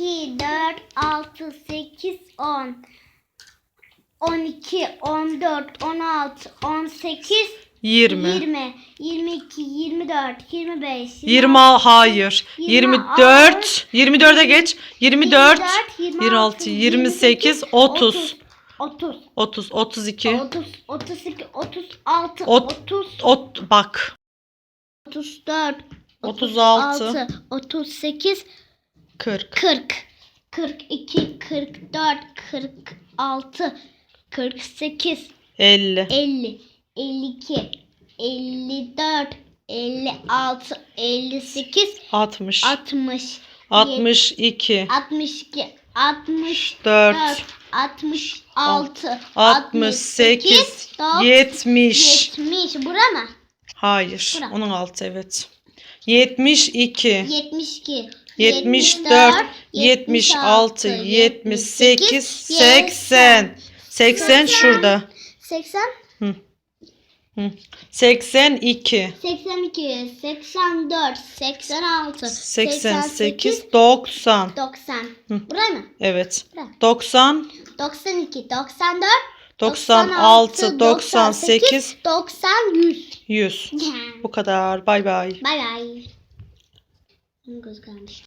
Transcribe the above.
2, 4, 6, 8, 10. 12, 14, 16, 18, 20. 20, 22, 24, 25, 20 hayır. 24. 24'e geç. 24. 26, 28, 30. 30, 30, 32. 30, 32, 36, Ot- 30, Ot bak. 34, 36, 38, 40. 40, 42, 44, 46, 48, 50. 50, 52, 54, 56, 58, 60. 60, 62. 62, 64, 4. 66, 68. 70. 70. Bura mı? Hayır. Bırak. Onun altı evet. 72. 72, 74, 76, 78, 80. 80 şurada. 80, 82, 82, 84, 86, 88, 90. 90. Hı. Buraya mı? Evet. Bırak. 90, 92, 94, 96, 98, 90, 100. 100. Bu kadar. Bay bay. Bay bay. Göz kalmış.